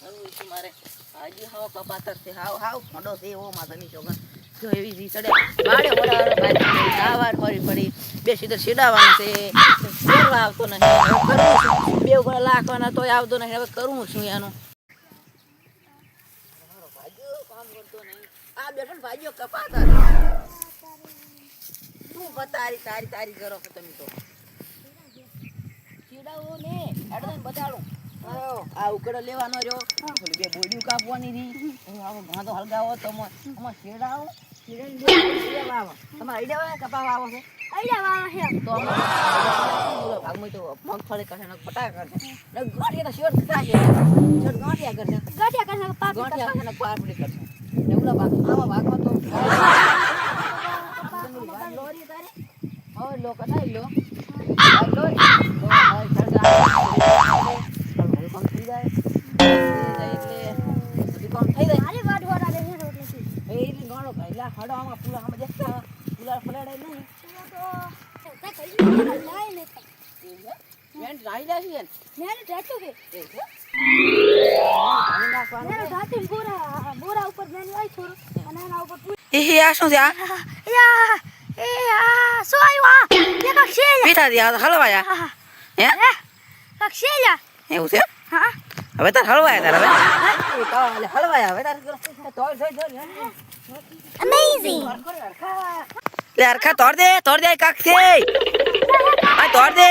કરવું છે મારે હજી હાવ કપાતર છે. હાવ હાવ મોડો છે બે સીધા છે. લાખવાના તોય આવતો નહીં. હવે કરવું શું એનું તારી તારી કરો છો તમે તો. ચીડાવો ને. બતાડું આવો, આ ઉકડો લેવાનો રહ્યો. ઓલી બે બોડીયું કાપવાની હતી હું આવો ભાંધો હળગાવો તો અમાર ચીડાઈને બે બોડીયું વાવો તમારે આઈડિયા કપાવા આવો છે? તો હડો આમાં આમાં દેખતા ફલાડે નહીં. રાઈ છે એ. એ આ શું છે આ? થી આ હલવાયા. હે? એવું છે? હવે તાર હલવાયા તાર હવે? તો હાલે હલવાયા. હવે તાર તોડ તોડ તોડ લે અરખા તોડ દે તોડ દે કાક છે આ તોડ દે